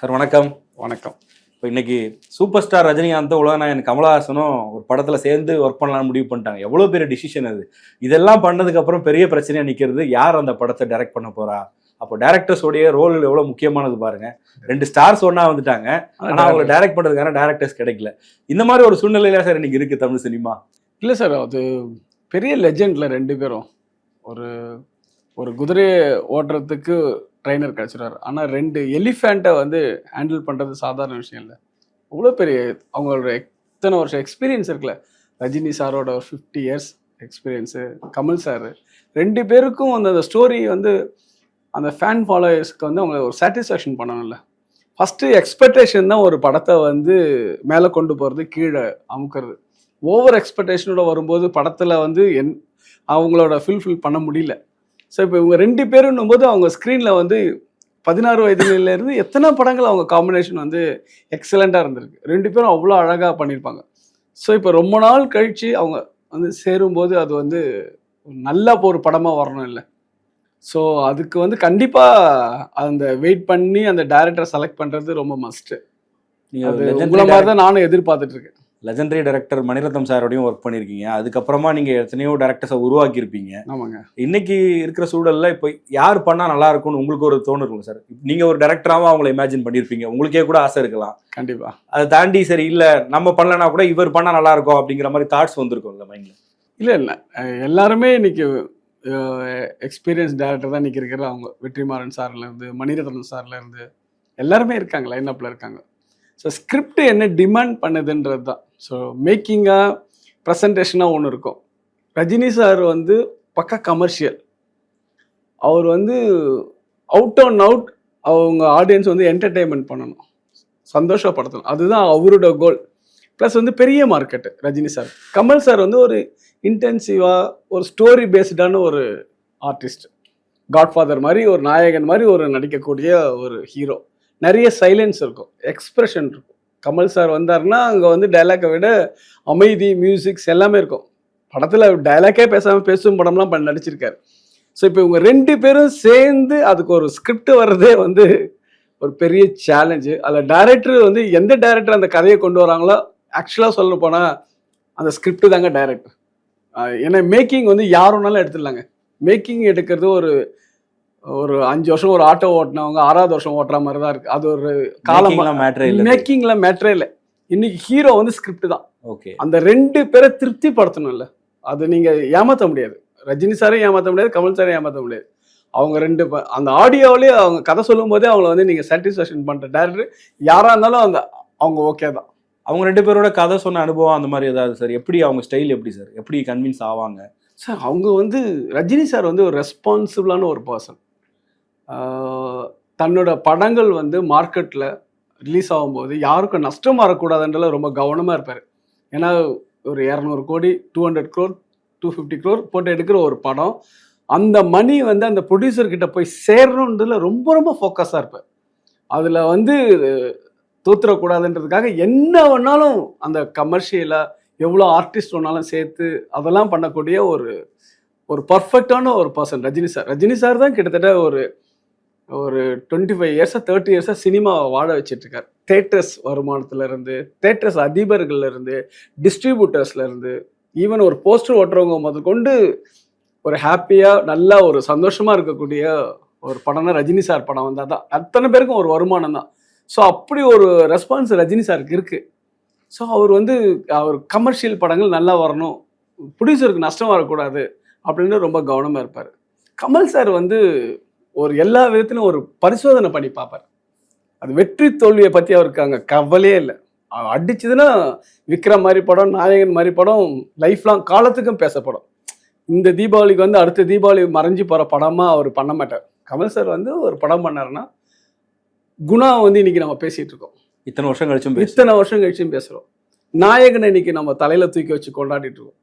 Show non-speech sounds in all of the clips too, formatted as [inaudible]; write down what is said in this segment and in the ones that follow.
Sir வணக்கம். வணக்கம். இப்போ இன்னைக்கு சூப்பர் ஸ்டார் ரஜினிகாந்த் உலகநாயகன் கமலஹாசனும் ஒரு படத்துல சேர்ந்து ஒர்க் பண்ணலாம்னு முடிவு பண்ணிட்டாங்க. எவ்வளவு பெரிய டிசிஷன் அது? இதெல்லாம் பண்ணதுக்கு அப்புறம் பெரிய பிரச்சனையா நிக்கிறது யார் அந்த படத்தை டைரக்ட் பண்ண போறா? அப்போ டேரக்டர்ஸோடைய ரோல் எவ்வளவு முக்கியமானது பாருங்க. ரெண்டு ஸ்டார்ஸ் ஒண்ணா வந்துட்டாங்க. ஆனா அவங்க டைரக்ட் பண்றதுக்கான டேரக்டர்ஸ் கிடைக்கல. இந்த மாதிரி ஒரு சூழ்நிலையில சார் இன்னைக்கு இருக்கு தமிழ் சினிமா? இல்லை சார் அது பெரிய லெஜெண்டில் ரெண்டு பேரும். ஒரு ஒரு குதிரையை ஓட்டுறதுக்கு ட்ரைனர் கிடச்சிடுறாரு ஆனால் ரெண்டு எலிஃபேண்ட்டை வந்து ஹேண்டில் பண்ணுறது சாதாரண விஷயம் இல்லை. அவ்வளோ பெரிய அவங்களோட எத்தனை வருஷம் எக்ஸ்பீரியன்ஸ் இருக்குல்ல? ரஜினி சாரோட ஒரு fifty years experience Kamal sir ரெண்டு பேருக்கும் அந்த அந்த ஸ்டோரி வந்து அந்த ஃபேன் ஃபாலோயர்ஸ்க்கு வந்து அவங்க ஒரு சாட்டிஸ்ஃபேக்ஷன் பண்ணணும்ல. ஃபஸ்ட்டு எக்ஸ்பெக்டேஷன் தான் ஒரு படத்தை வந்து மேலே கொண்டு போகிறது கீழே அமுக்கிறது. ஓவர் எக்ஸ்பெக்டேஷனோட வரும்போது படத்தில் வந்து என் அவங்களோட ஃபில்ஃபில் பண்ண முடியல. ஸோ இப்போ இவங்க ரெண்டு பேருன்னும் போது அவங்க ஸ்க்ரீனில் வந்து பதினாறு வயதுலேருந்து எத்தனை படங்கள் அவங்க காம்பினேஷன் வந்து எக்ஸலண்ட்டாக இருந்திருக்கு. ரெண்டு பேரும் அவ்வளோ அழகாக பண்ணியிருப்பாங்க. ஸோ இப்போ ரொம்ப நாள் கழித்து அவங்க வந்து சேரும்போது அது வந்து நல்ல ஒரு படமாக வரணும் இல்லை. ஸோ அதுக்கு வந்து கண்டிப்பாக அந்த வெயிட் பண்ணி அந்த டேரக்டரை செலக்ட் பண்ணுறது ரொம்ப மஸ்ட்டு அது உங்களை மாதிரி தான் நானும் எதிர்பார்த்துட்டு இருக்கேன். லெஜண்டரி டைரக்டர் மணிரத்னம் சாரோடையும் ஒர்க் பண்ணியிருக்கீங்க அதுக்கப்புறமா நீங்க எத்தனையோ டேரக்டர்ஸை உருவாக்கியிருப்பீங்க. ஆமாங்க. இன்னைக்கு இருக்கிற சூழல்ல இப்போ யார் பண்ணா நல்லா இருக்கும்னு உங்களுக்கு ஒரு தோணு இருக்கும் சார் நீங்க ஒரு டேரக்டராவும் அவங்கள இமேஜின் பண்ணியிருப்பீங்க உங்களுக்கே கூட ஆசை இருக்கலாம். கண்டிப்பாக அதை தாண்டி சரி இல்ல நம்ம பண்ணலனா கூட இவர் பண்ணா நல்லா இருக்கும் அப்படிங்கிற மாதிரி தாட்ஸ் வந்திருக்கும்ல மைண்ட்ல இல்லை இல்லை. எல்லாருமே இன்னைக்கு எக்ஸ்பீரியன்ஸ் டேரக்டர் தான் இன்னைக்கு இருக்கிற அவங்க. வெற்றிமாறன் சார்ல இருந்து மணிரத்னம் சார்ல இருந்து எல்லாருமே இருக்காங்க லைன் இருக்காங்க. ஸோ ஸ்கிரிப்ட் என்ன டிமாண்ட் பண்ணுதுன்றது தான் ஸோ மேக்கிங்காக ப்ரெசன்டேஷனாக ஒன்று இருக்கும். ரஜினி சார் வந்து பக்கா கமர்ஷியல் அவர் வந்து அவுட் அண்ட் அவுட் அவங்க ஆடியன்ஸ் வந்து என்டர்டெயின்மெண்ட் பண்ணணும். சந்தோஷப்படுத்தணும். அதுதான் அவரோட கோல் ப்ளஸ் வந்து பெரிய market Rajini sir. Kamal sir வந்து ஒரு இன்டென்சிவாக ஒரு ஸ்டோரி பேஸ்டான ஒரு ஆர்டிஸ்ட் காட்ஃபாதர் மாதிரி ஒரு நாயகன் மாதிரி ஒரு நடிக்கக்கூடிய ஒரு ஹீரோ நிறைய சைலன்ஸ் இருக்கும். எக்ஸ்ப்ரெஷன் இருக்கும். கமல் சார் வந்தாருன்னா அங்கே வந்து டைலாக்கை விட அமைதி மியூசிக்ஸ் எல்லாமே இருக்கும். படத்தில் டைலாக்கே பேசாமல் பேசும் படம்லாம் பண்ண நடிச்சிருக்காரு. ஸோ இப்போ இவங்க ரெண்டு பேரும் சேர்ந்து அதுக்கு ஒரு ஸ்கிரிப்ட் வர்றதே வந்து ஒரு பெரிய சேலஞ்சு அதில் டைரக்டர் வந்து எந்த டைரக்டர் அந்த கதையை கொண்டு வராங்களோ ஆக்சுவலாக சொல்ல போனால் அந்த ஸ்கிரிப்ட் தாங்க டைரக்டர் ஏன்னா மேக்கிங் வந்து யாருனாலும் எடுத்துடலாங்க. மேக்கிங் எடுக்கிறது ஒரு ஒரு அஞ்சு வருஷம் ஒரு ஆட்டோ ஓட்டினவங்க ஆறாவது வருஷம் ஓட்டுற மாதிரி தான் இருக்கு. அது ஒரு காலம் மேட்ரே இல்ல. மேக்கிங்ல மேட்ரே இல்லை. இன்னைக்கு ஹீரோ வந்து ஸ்கிரிப்ட் தான். ஓகே அந்த ரெண்டு பேரை திருப்திப்படுத்தணும்ல. அது நீங்க ஏமாத்த முடியாது. ரஜினி சாரையும் ஏமாத்த முடியாது கமல் சாரையும் ஏமாத்த முடியாது. அவங்க ரெண்டு அந்த ஆடியோவிலேயே அவங்க கதை சொல்லும் போதே அவங்கள வந்து நீங்க சாட்டிஸ்ஃபேக்ஷன் பண்ற டேரக்டர் யாரா இருந்தாலும் அந்த அவங்க ஓகே தான். அவங்க ரெண்டு பேரோட கதை சொன்ன அனுபவம் அந்த மாதிரி ஏதாவது சார் எப்படி அவங்க ஸ்டைல் எப்படி சார் எப்படி கன்வின்ஸ் ஆவாங்க? சார் அவங்க வந்து ரஜினி சார் வந்து ஒரு ரெஸ்பான்சிபிளான ஒரு பர்சன் தன்னோட படங்கள் வந்து மார்க்கெட்டில் ரிலீஸ் ஆகும்போது யாருக்கும் நஷ்டம் வரக்கூடாதுன்றல ரொம்ப கவனமாக இருப்பார். ஏன்னா ஒரு இரநூறு கோடி two hundred crore two fifty crore போட்டு எடுக்கிற ஒரு படம் அந்த மணி வந்து அந்த ப்ரொடியூசர்கிட்ட போய் சேரணுன்றதுல ரொம்ப ரொம்ப ஃபோக்கஸாக இருப்பார். அதில் வந்து தூத்துறக்கூடாதுன்றதுக்காக என்ன வேணாலும் அந்த கமர்ஷியலாக எவ்வளோ ஆர்டிஸ்ட் வேணாலும் சேர்த்து அதெல்லாம் பண்ணக்கூடிய ஒரு ஒரு பர்ஃபெக்டான ஒரு person Rajini sir Rajini sir தான் கிட்டத்தட்ட ஒரு ஒரு டுவெண்ட்டி ஃபைவ் இயர்ஸாக தேர்ட்டி இயர்ஸாக சினிமாவை வாழ வச்சிட்ருக்கார். தேட்டர்ஸ் வருமானத்துலேருந்து தேட்டர்ஸ் அதிபர்கள்லேருந்து டிஸ்ட்ரிபியூட்டர்ஸ்லேருந்து ஈவன் ஒரு போஸ்டர் ஓட்டுறவங்க முதல் கொண்டு ஒரு ஹாப்பியாக நல்லா ஒரு சந்தோஷமாக இருக்கக்கூடிய ஒரு படம்னா ரஜினி சார் படம் வந்தால் தான். அத்தனை பேருக்கும் ஒரு வருமானம் தான். ஸோ அப்படி ஒரு ரெஸ்பான்ஸ் ரஜினி சாருக்கு இருக்குது ஸோ அவர் வந்து அவர் கமர்ஷியல் படங்கள் நல்லா வரணும். ப்ரொடியூசருக்கு நஷ்டம் வரக்கூடாது. அப்படின்னு ரொம்ப கவனமாக இருப்பார். கமல் சார் வந்து ஒரு எல்லா விதத்திலும் ஒரு பரிசோதனை பண்ணி பார்ப்பார். அது வெற்றி தோல்வியை பற்றி அவருக்கு அங்கே கவலையே இல்லை. அடிச்சதுன்னா விக்ரம் மாதிரி படம் நாயகன் மாதிரி படம் லைஃப் லாங் காலத்துக்கும் பேசப்படும். இந்த தீபாவளிக்கு வந்து அடுத்த தீபாவளி மறைஞ்சு போகிற படமாக அவர் பண்ண மாட்டார். கமல் சார் வந்து ஒரு படம் பண்ணாருன்னா குணா வந்து இன்னைக்கு நம்ம பேசிட்டு இருக்கோம். இத்தனை வருஷம் கழிச்சும் இத்தனை வருஷம் கழிச்சும் பேசுகிறோம் நாயகனை இன்னைக்கு நம்ம தலையில் தூக்கி வச்சு கொண்டாடிட்டு இருக்கோம்.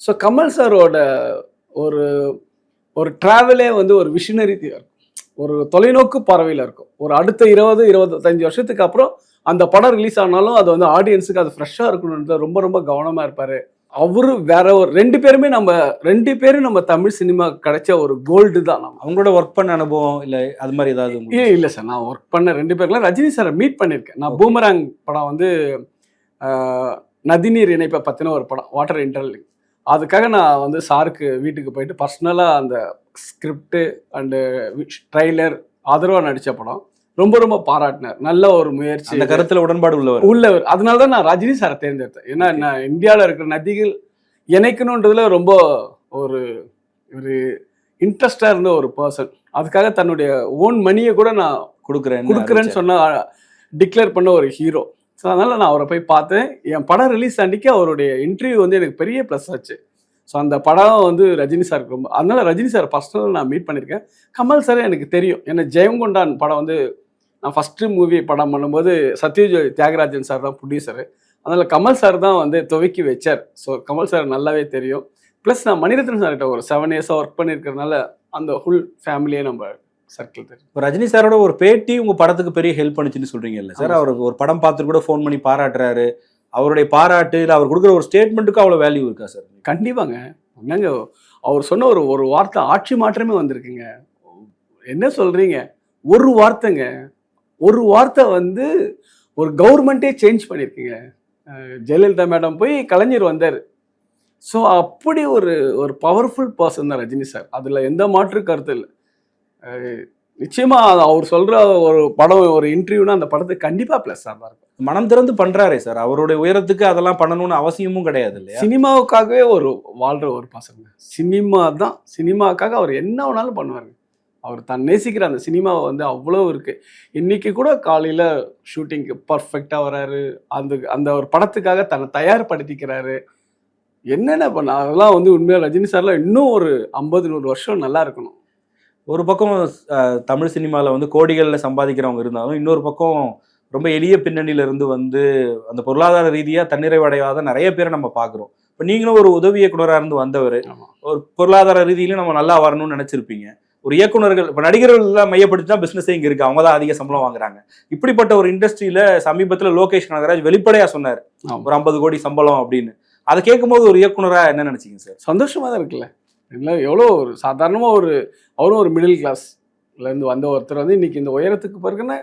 ஸோ கமல் சாரோட ஒரு ஒரு ட்ராவலே வந்து ஒரு விஷனரிட்டியாக இருக்கும். ஒரு தொலைநோக்கு பார்வையில் இருக்கும். ஒரு அடுத்த இருபது இருபத்தஞ்சு வருஷத்துக்கு அப்புறம் அந்த படம் ரிலீஸ் ஆனாலும் அது வந்து ஆடியன்ஸுக்கு அது ஃப்ரெஷ்ஷாக இருக்கணுன்றது ரொம்ப ரொம்ப கவனமாக இருப்பார். அவரு வேற ஒரு ரெண்டு பேருமே நம்ம ரெண்டு பேரும் நம்ம தமிழ் சினிமா கிடைச்ச ஒரு கோல்டு தான் நம்ம. அவங்களோட ஒர்க் பண்ண அனுபவம் இல்ல அது மாதிரி ஏதாவது? ஏ இல்லை சார் நான் ஒர்க் பண்ண ரெண்டு பேர்லாம் ரஜினி சாரை மீட் பண்ணியிருக்கேன் நான் பூமராங் படம் வந்து நதிநீர் இணைப்பை பற்றின ஒரு படம் வாட்டர் இன்டர்லிங் அதுக்காக நான் வந்து சாருக்கு வீட்டுக்கு போயிட்டு பர்சனலாக அந்த ஸ்கிரிப்டு அண்டு ட்ரைலர் ஆதரவாக நடித்த படம் ரொம்ப ரொம்ப பாராட்டினார். நல்ல ஒரு முயற்சி. அந்த கருத்துல உடன்பாடு உள்ளவர். உள்ளவர். அதனால தான் நான் ரஜினி சாரை தேர்ந்தெடுத்தேன். ஏன்னா நான் இந்தியாவில் இருக்கிற நதிகள் இணைக்கணுன்றதுல ரொம்ப ஒரு ஒரு இன்ட்ரெஸ்டாக இருந்த ஒரு பர்சன் அதுக்காக தன்னுடைய ஓன் மணியை கூட நான் கொடுக்குறேன் கொடுக்குறேன்னு சொன்ன டிக்ளேர் பண்ண ஒரு ஹீரோ ஸோ அதனால் நான் அவரை போய் பார்த்தேன். என் படம் ரிலீஸ் அன்றைக்கி அவருடைய இன்டர்வியூ வந்து எனக்கு பெரிய ப்ளஸ் ஆச்சு. ஸோ அந்த படம் வந்து ரஜினி சாருக்கு ரொம்ப அதனால் ரஜினி சார் பர்சனலாக நான் மீட் பண்ணியிருக்கேன் கமல் சார் எனக்கு தெரியும். ஏன்னா ஜெயங்கொண்டான் படம் வந்து நான் ஃபஸ்ட்டு மூவி படம் பண்ணும்போது சத்யஜோதி தியாகராஜன் சார் தான் ப்ரொடியூசர் அதனால் கமல் சார் தான் வந்து துவக்கி வச்சார். ஸோ கமல் சார் நல்லாவே தெரியும். ப்ளஸ் நான் மணிரத்னம் சார்கிட்ட ஒரு செவன் இயர்ஸாக ஒர்க் பண்ணியிருக்கிறதுனால அந்த ஃபுல் ஃபேமிலியே நம்ம சர்க்கிள் தெரியும். இப்போ ரஜினி சாரோட ஒரு பேட்டி உங்க படத்துக்கு பெரிய ஹெல்ப் பண்ணுச்சுன்னு சொல்றீங்கல்ல. சார் அவர் ஒரு படம் பார்த்துட்டு கூட ஃபோன் பண்ணி பாராட்டுறாரு. அவருடைய பாராட்டு இல்ல அவர் கொடுக்குற ஒரு ஸ்டேட்மெண்ட்டுக்கு அவ்வளவு வேல்யூ இருக்கா சார்? கண்டிப்பாங்க. என்னங்க அவர் சொன்ன ஒரு ஒரு வார்த்தை ஆட்சி மாற்றமே வந்திருக்குங்க. என்ன சொல்றீங்க? ஒரு வார்த்தைங்க. ஒரு வார்த்தை வந்து ஒரு கவர்மெண்ட்டே சேஞ்ச் பண்ணியிருக்குங்க ஜெயலலிதா மேடம் போய் கலைஞர் வந்தார். ஸோ அப்படி ஒரு ஒரு பவர்ஃபுல் பர்சன் தான் ரஜினி சார். அதில் எந்த மாற்று கருத்து இல்லை. அஹ் நிச்சயமா அவர் சொல்ற ஒரு படம் ஒரு இன்டர்வியூனா அந்த படத்துக்கு கண்டிப்பா ப்ளஸ் தான் இருக்கும். மனம் திறந்து பண்றாரே சார் அவருடைய உயரத்துக்கு அதெல்லாம் பண்ணணும்னு அவசியமும் கிடையாது இல்லையா? சினிமாவுக்காகவே ஒரு வாழ்ற ஒரு பசங்க. சினிமா தான் சினிமாவுக்காக அவர் என்ன வேணாலும் பண்ணுவாருங்க அவர் தான் நேசிக்கிற அந்த சினிமாவை வந்து அவ்வளோ இருக்கு. இன்னைக்கு கூட காலையில ஷூட்டிங்க்கு பர்ஃபெக்டாக வராரு. அந்த அந்த ஒரு படத்துக்காக தன்னை தயார்படுத்திக்கிறாரு. என்னென்ன பண்ண அதெல்லாம் வந்து உண்மையாக ரஜினி சார்லாம் இன்னும் ஒரு ஐம்பது நூறு வருஷம் நல்லா இருக்கணும். ஒரு பக்கம் தமிழ் சினிமாவில் வந்து கோடிகளில் சம்பாதிக்கிறவங்க இருந்தாலும் இன்னொரு பக்கம் ரொம்ப எளிய பின்னணியில இருந்து வந்து அந்த பொருளாதார ரீதியாக தன்னிறைவடையாத நிறைய பேரை நம்ம பார்க்குறோம். இப்போ நீங்களும் ஒரு உதவி இயக்குனராக இருந்து வந்தவர். ஒரு பொருளாதார ரீதியிலும் நம்ம நல்லா வரணும்னு நினைச்சிருப்பீங்க. ஒரு இயக்குனர்கள் இப்போ நடிகர்கள் மையப்படுத்தி தான் பிசினஸே இங்கே இருக்கு. அவங்க தான் அதிக சம்பளம் வாங்குறாங்க. இப்படிப்பட்ட ஒரு இண்டஸ்ட்ரியில சமீபத்தில் லோகேஷ் கனகராஜ் வெளிப்படையா சொன்னார். ஒரு ஐம்பது கோடி சம்பளம் அப்படின்னு. அதை கேட்கும்போது ஒரு இயக்குனரா என்ன நினைச்சீங்க சார்? சந்தோஷமா தான் இருக்குல்ல. இல்லை எவ்வளோ ஒரு சாதாரணமாக ஒரு அவரும் ஒரு மிடில் கிளாஸ்லேருந்து வந்த ஒருத்தர் வந்து இன்றைக்கி இந்த உயரத்துக்கு பிறகுன்னு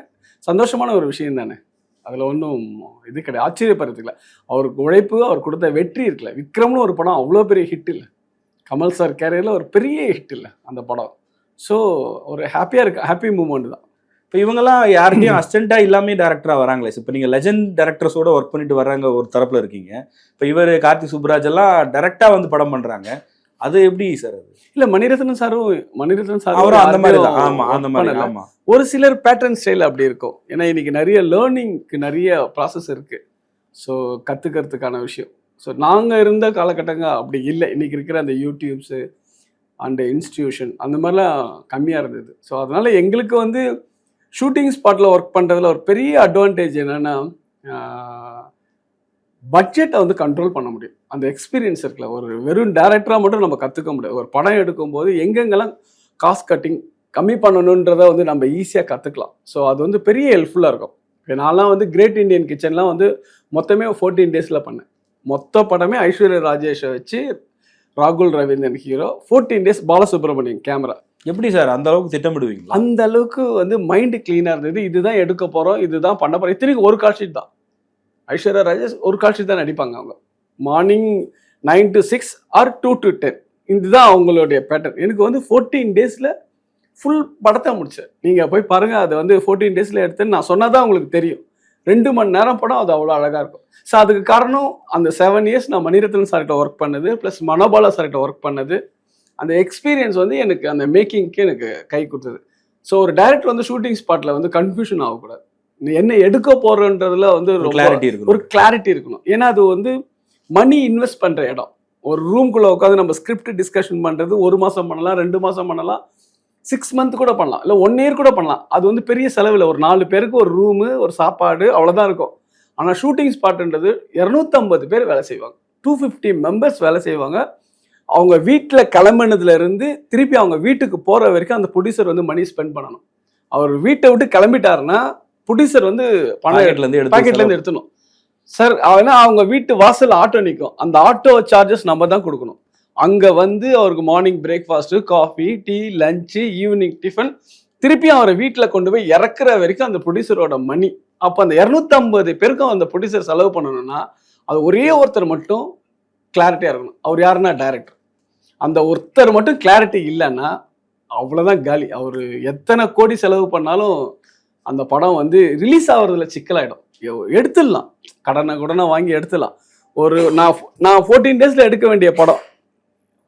சந்தோஷமான ஒரு விஷயம் தானே? அதில் ஒன்றும் இது கிடையாது. ஆச்சரியப்படுறதுக்கு அவருக்கு உழைப்பு அவர் கொடுத்த வெற்றி இருக்குல்ல. விக்ரம்னு ஒரு படம் அவ்வளோ பெரிய ஹிட் இல்லை. கமல் சார் கேரியரில் ஒரு பெரிய ஹிட் இல்லை அந்த படம். ஸோ ஒரு ஹாப்பியாக இருக்கு ஹாப்பி மூமெண்ட் தான். இப்போ இவங்கெல்லாம் யார்கிட்டையும் அசிஸ்டண்ட்டாக இல்லாமே டேரக்டராக வராங்களே. இப்போ நீங்கள் லெஜண்ட் டேரக்டர்ஸோட ஒர்க் பண்ணிட்டு வர்றாங்க ஒரு தரப்பில் இருக்கீங்க. இப்போ இவர் கார்த்தி சுப்ராஜ் எல்லாம் டேரெக்டாக வந்து படம் பண்ணுறாங்க அது எப்படி சார் அது? இல்லை மணிரத்னம் சாரும் மணிரத்னம் சாரும் அவரும் அந்த மாதிரி தான். ஆமா அந்த மாதிரி. ஆமா. ஒரு சிலர் பேட்டர்ன் ஸ்டைல் அப்படி இருக்கும். ஏன்னா இன்னைக்கு நிறைய லேர்னிங்க்கு நிறைய ப்ராசஸ் இருக்கு. ஸோ கற்றுக்கிறதுக்கான விஷயம். ஸோ நாங்கள் இருந்த காலகட்டங்க அப்படி இல்லை. இன்னைக்கு இருக்கிற அந்த யூடியூப்ஸு அண்ட் இன்ஸ்டிடியூஷன் அந்த மாதிரிலாம் கம்மியாக இருந்தது. ஸோ அதனால எங்களுக்கு வந்து ஷூட்டிங் ஸ்பாட்டில் ஒர்க் பண்ணுறதுல ஒரு பெரிய அட்வான்டேஜ் என்னென்னா பட்ஜெட்டை வந்து கண்ட்ரோல் பண்ண முடியும். அந்த எக்ஸ்பீரியன்ஸ் இருக்குல்ல ஒரு வெறும் டேரக்டராக மட்டும் நம்ம கற்றுக்க முடியாது. ஒரு படம் எடுக்கும்போது எங்கெங்கெல்லாம் காஸ்ட் கட்டிங் கம்மி பண்ணணுன்றத வந்து நம்ம ஈஸியாக கற்றுக்கலாம் ஸோ அது வந்து பெரிய ஹெல்ப்ஃபுல்லாக இருக்கும். நான்லாம் வந்து கிரேட் இந்தியன் கிச்சன்லாம் வந்து மொத்தமே ஃபோர்டீன் டேஸில் பண்ணேன். மொத்த படமே ஐஸ்வர்யா ராஜேஷை வச்சு ராகுல் Ravindran hero fourteen days Balasubramanian camera எப்படி சார்? அந்த அளவுக்கு திட்டமிடுவீங்களா? அந்த அளவுக்கு வந்து மைண்டு க்ளீனாக இருந்தது. இதுதான் எடுக்க போகிறோம் இதுதான் பண்ண போகிறோம் இத்தனைக்கு ஒரு கால் ஷீட் தான். ஐஸ்வர்யா ராஜேஷ் ஒரு காட்சி தான் நடிப்பாங்க அவங்க. Morning nine to six or two to ten இதுதான் அவங்களுடைய பேட்டர்ன் எனக்கு வந்து ஃபோர்டீன் டேஸில் ஃபுல் படத்தை முடிச்சேன். நீங்கள் போய் பாருங்கள் அதை வந்து ஃபோர்டீன் டேஸில் எடுத்தேன்னு நான் சொன்னால் உங்களுக்கு தெரியும். ரெண்டு மணி நேரம் படம் அது அவ்வளோ அழகாக இருக்கும். ஸோ அதுக்கு காரணம் அந்த செவன் இயர்ஸ் நான் மணிரத்னம் சார்கிட்ட ஒர்க் பண்ணது ப்ளஸ் மனோபாலா சார்கிட்ட ஒர்க் பண்ணது. அந்த எக்ஸ்பீரியன்ஸ் வந்து எனக்கு அந்த மேக்கிங்க்கு எனக்கு கை கொடுத்தது. ஸோ ஒரு டைரக்டர் வந்து ஷூட்டிங் ஸ்பாட்டில் வந்து கன்ஃபியூஷன் ஆகக்கூடாது. என்ன எடுக்க போறன்றதுல வந்து ரொம்ப கிளாரிட்டி இருக்கு ஒரு கிளாரிட்டி இருக்கணும். ஏன்னா அது வந்து மணி இன்வெஸ்ட் பண்ற இடம். ஒரு ரூம்குள்ள உட்காந்து நம்ம ஸ்கிரிப்ட் டிஸ்கஷன் பண்றது ஒரு மாசம் பண்ணலாம் ரெண்டு மாசம் பண்ணலாம் சிக்ஸ் மந்த் கூட பண்ணலாம். இல்லை ஒன் இயர் கூட பண்ணலாம். அது வந்து பெரிய செலவில் ஒரு நாலு பேருக்கு ஒரு ரூமு ஒரு சாப்பாடு அவ்வளோதான் இருக்கும். ஆனால் ஷூட்டிங் ஸ்பாட்ன்றது இரநூத்தம்பது பேர் வேலை செய்வாங்க. டூ ஃபிஃப்டி மெம்பர்ஸ் வேலை செய்வாங்க. அவங்க வீட்டில் கிளம்புனதுல இருந்து திருப்பி அவங்க வீட்டுக்கு போகிற வரைக்கும் அந்த ப்ரொடியூசர் வந்து மணி ஸ்பெண்ட் பண்ணணும். அவர் வீட்டை விட்டு கிளம்பிட்டாருன்னா ப்ரொடியூசர் வந்து பாக்கெட்ல இருந்து எடுத்து பாக்கெட்ல இருந்து எடுத்துணும். சார் ஏன்னா அவங்க வீட்டு வாசல் ஆட்டோ நிற்கும் அந்த ஆட்டோ சார்ஜஸ் நம்ம தான் கொடுக்கணும். அங்கே வந்து அவருக்கு morning breakfast coffee tea lunch evening tiffin திருப்பி அவரை வீட்டில் கொண்டு போய் இறக்குற வரைக்கும் அந்த ப்ரொடியூசரோட மணி அப்போ அந்த இரநூத்தம்பது பேருக்கும் அந்த ப்ரொடியூசர் செலவு பண்ணணும்னா அது ஒரே ஒருத்தர் மட்டும் கிளாரிட்டியாக இருக்கணும். அவர் யாருன்னா டைரக்டர் அந்த ஒருத்தர் மட்டும் கிளாரிட்டி இல்லைன்னா அவ்வளோதான் காலி. அவர் எத்தனை கோடி செலவு பண்ணாலும் அந்த படம் வந்து ரிலீஸ் ஆகுறதுல சிக்கலாயிடும். எடுத்துடலாம். கடனை கடனை வாங்கி எடுத்துடலாம். ஒரு நான் நான் ஃபோர்டீன் டேஸில் எடுக்க வேண்டிய படம்.